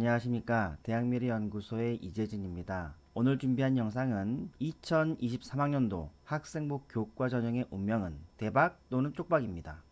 안녕하십니까 대학미래연구소의 이재진입니다. 오늘 준비한 영상은 2023학년도 학생부 교과 전형의 운명은 대박 또는 쪽박입니다.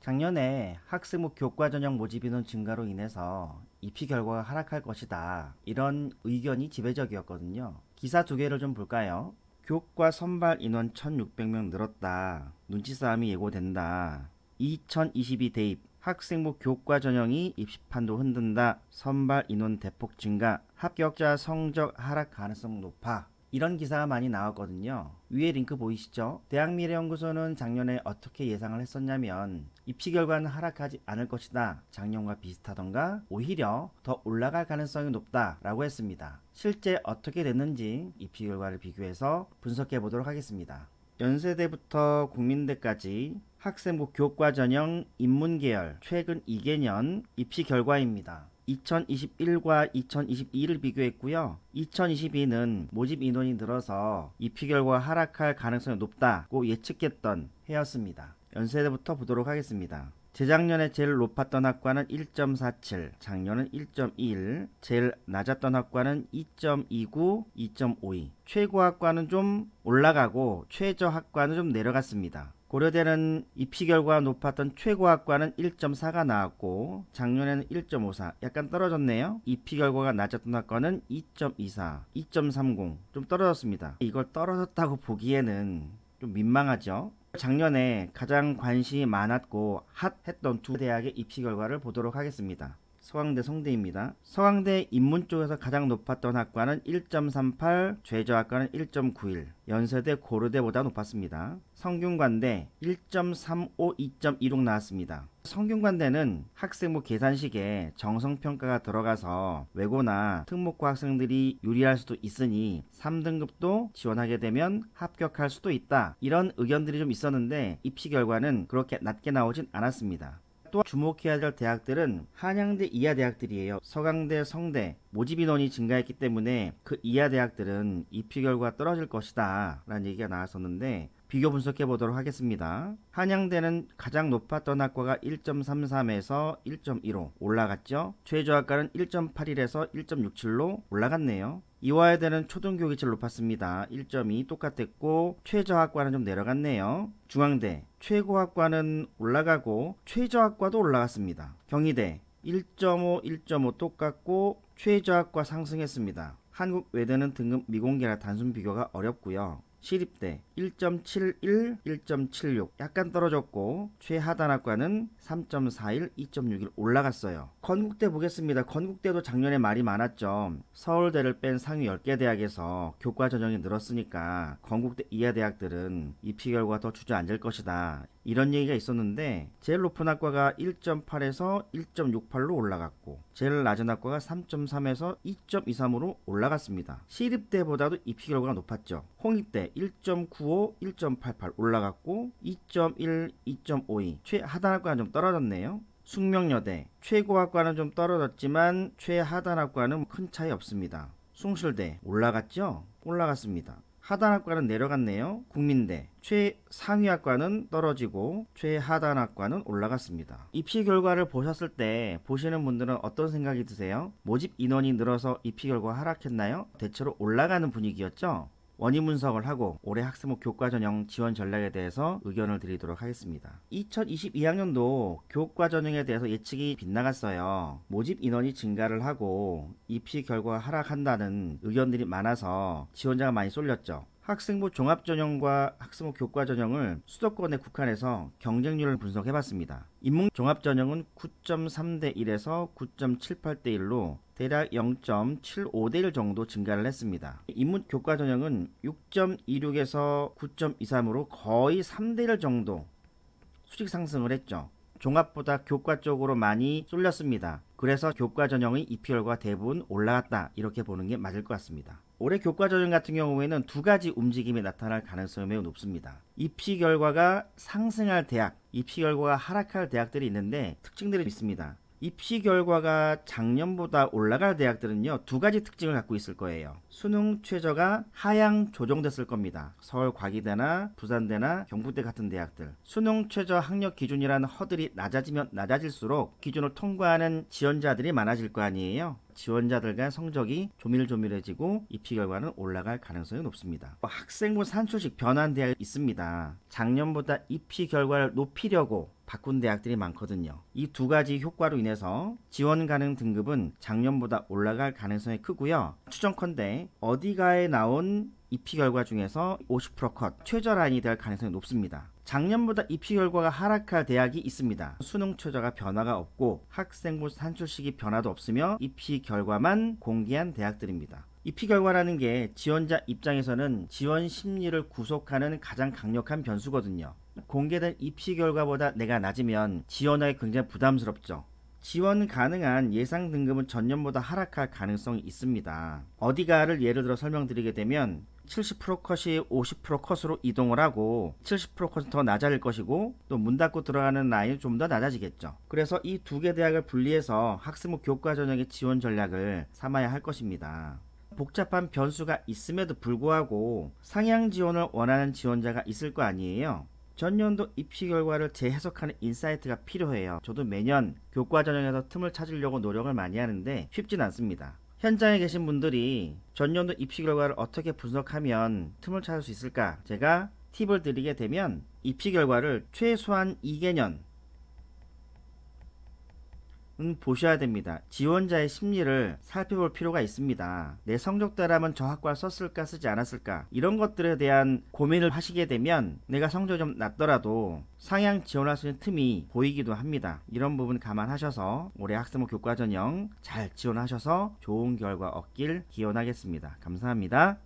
작년에 학생부 교과 전형 모집 인원 증가로 인해서 입시 결과가 하락할 것이다. 이런 의견이 지배적이었거든요. 기사 두 개를 좀 볼까요? 교과 선발 인원 1600명 늘었다. 눈치 싸움이 예고된다. 2022 대입 학생부 교과 전형이 입시판도 흔든다. 선발 인원 대폭 증가. 합격자 성적 하락 가능성 높아. 이런 기사가 많이 나왔거든요. 위에 링크 보이시죠? 대학미래연구소는 작년에 어떻게 예상을 했었냐면 입시 결과는 하락하지 않을 것이다. 작년과 비슷하던가 오히려 더 올라갈 가능성이 높다라고 했습니다. 실제 어떻게 됐는지 입시 결과를 비교해서 분석해 보도록 하겠습니다. 연세대부터 국민대까지 학생부 교과 전형 인문계열 최근 2개년 입시 결과입니다. 2021과 2022를 비교했고요. 2022는 모집 인원이 늘어서 입시 결과 하락할 가능성이 높다고 예측했던 해였습니다. 연세대부터 보도록 하겠습니다. 재작년에 제일 높았던 학과는 1.47, 작년은 1.21, 제일 낮았던 학과는 2.29, 2.52. 최고 학과는 좀 올라가고 최저 학과는 좀 내려갔습니다. 고려대는 입시 결과 높았던 최고 학과는 1.4가 나왔고 작년에는 1.54 약간 떨어졌네요. 입시 결과가 낮았던 학과는 2.24, 2.30 좀 떨어졌습니다. 이걸 떨어졌다고 보기에는 좀 민망하죠. 작년에 가장 관심이 많았고 핫했던 두 대학의 입시 결과를 보도록 하겠습니다. 서강대 성대입니다. 서강대 인문 쪽에서 가장 높았던 학과는 1.38, 죄저학과는 1.91, 연세대 고려대보다 높았습니다. 성균관대 1.35, 2.26 나왔습니다. 성균관대는 학생부 계산식에 정성평가가 들어가서 외고나 특목고 학생들이 유리할 수도 있으니 3등급도 지원하게 되면 합격할 수도 있다. 이런 의견들이 좀 있었는데 입시 결과는 그렇게 낮게 나오진 않았습니다. 또 주목해야 될 대학들은 한양대 이하 대학들이에요. 서강대, 성대 모집 인원이 증가했기 때문에 그 이하 대학들은 입시 결과 떨어질 것이다 라는 얘기가 나왔었는데 비교 분석해 보도록 하겠습니다. 한양대는 가장 높았던 학과가 1.33에서 1.15 올라갔죠. 최저 학과는 1.81에서 1.67로 올라갔네요. 이화여대는 초등교육이 제일 높았습니다. 1.2 똑같았고 최저학과는 좀 내려갔네요. 중앙대 최고학과는 올라가고 최저학과도 올라갔습니다. 경희대 1.5, 1.5 똑같고 최저학과 상승했습니다. 한국 외대는 등급 미공개라 단순 비교가 어렵고요. 시립대 1.71, 1.76 약간 떨어졌고 최하단학과는 3.41, 2.61 올라갔어요. 건국대 보겠습니다. 건국대도 작년에 말이 많았죠. 서울대를 뺀 상위 10개 대학에서 교과 전형이 늘었으니까 건국대 이하 대학들은 입시 결과 더 주저앉을 것이다. 이런 얘기가 있었는데 제일 높은 학과가 1.8에서 1.68로 올라갔고 제일 낮은 학과가 3.3에서 2.23으로 올라갔습니다. 시립대보다도 입시 결과가 높았죠. 홍익대 1.95, 1.88 올라갔고 2.1, 2.52 최하단 학과는 좀 떨어졌네요. 숙명여대 최고 학과는 좀 떨어졌지만 최하단 학과는 큰 차이 없습니다. 숭실대 올라갔죠? 올라갔습니다. 하단 학과는 내려갔네요. 국민대 최상위 학과는 떨어지고 최하단 학과는 올라갔습니다. 입시 결과를 보셨을 때 보시는 분들은 어떤 생각이 드세요? 모집 인원이 늘어서 입시 결과 하락했나요? 대체로 올라가는 분위기였죠? 원인 분석을 하고 올해 학생부 교과 전형 지원 전략에 대해서 의견을 드리도록 하겠습니다. 2022학년도 교과 전형에 대해서 예측이 빗나갔어요. 모집 인원이 증가를 하고 입시 결과가 하락한다는 의견들이 많아서 지원자가 많이 쏠렸죠. 학생부 종합전형과 학생부 교과전형을 수도권에 국한해서 경쟁률을 분석해봤습니다. 인문 종합전형은 9.3대 1에서 9.78대 1로 대략 0.75대 1 정도 증가를 했습니다. 인문 교과전형은 6.26에서 9.23으로 거의 3대 1 정도 수직 상승을 했죠. 종합보다 교과 쪽으로 많이 쏠렸습니다. 그래서 교과 전형의 결과 대부분 올라갔다 이렇게 보는 게 맞을 것 같습니다. 올해 교과 전형 같은 경우에는 두 가지 움직임이 나타날 가능성이 매우 높습니다. 입시 결과가 상승할 대학, 입시 결과가 하락할 대학들이 있는데 특징들이 있습니다. 입시 결과가 작년보다 올라갈 대학들은요, 두 가지 특징을 갖고 있을 거예요. 수능 최저가 하향 조정됐을 겁니다. 서울 과기대나 부산대나 경북대 같은 대학들. 수능 최저 학력 기준이라는 허들이 낮아지면 낮아질수록 기준을 통과하는 지원자들이 많아질 거 아니에요. 지원자들 간 성적이 조밀조밀해지고 입시 결과는 올라갈 가능성이 높습니다. 학생부 산출식 변환 대학이 있습니다. 작년보다 입시 결과를 높이려고 바꾼 대학들이 많거든요. 이 두 가지 효과로 인해서 지원 가능 등급은 작년보다 올라갈 가능성이 크고요. 추정컨대 어디가에 나온 입시 결과 중에서 50%컷 최저 라인이 될 가능성이 높습니다. 작년보다 입시 결과가 하락할 대학이 있습니다. 수능 최저가 변화가 없고 학생부 산출식이 변화도 없으며 입시 결과만 공개한 대학들입니다. 입시 결과라는 게 지원자 입장에서는 지원 심리를 구속하는 가장 강력한 변수거든요. 공개된 입시 결과보다 내가 낮으면 지원하기 굉장히 부담스럽죠. 지원 가능한 예상 등급은 전년보다 하락할 가능성이 있습니다. 어디가를 예를 들어 설명드리게 되면 70% 컷이 50% 컷으로 이동을 하고 70% 컷은 더 낮아질 것이고 또 문 닫고 들어가는 라인은 좀더 낮아지겠죠. 그래서 이 두 개 대학을 분리해서 학생부 교과 전형의 지원 전략을 삼아야 할 것입니다. 복잡한 변수가 있음에도 불구하고 상향 지원을 원하는 지원자가 있을 거 아니에요. 전년도 입시 결과를 재해석하는 인사이트가 필요해요. 저도 매년 교과 전형에서 틈을 찾으려고 노력을 많이 하는데 쉽진 않습니다. 현장에 계신 분들이 전년도 입시 결과를 어떻게 분석하면 틈을 찾을 수 있을까? 제가 팁을 드리게 되면 입시 결과를 최소한 2개년 은 보셔야 됩니다. 지원자의 심리를 살펴볼 필요가 있습니다. 내 성적대라면 저 학과를 썼을까 쓰지 않았을까 이런 것들에 대한 고민을 하시게 되면 내가 성적이 좀 낮더라도 상향 지원할 수 있는 틈이 보이기도 합니다. 이런 부분 감안하셔서 올해 학생부 교과 전형 잘 지원하셔서 좋은 결과 얻길 기원하겠습니다. 감사합니다.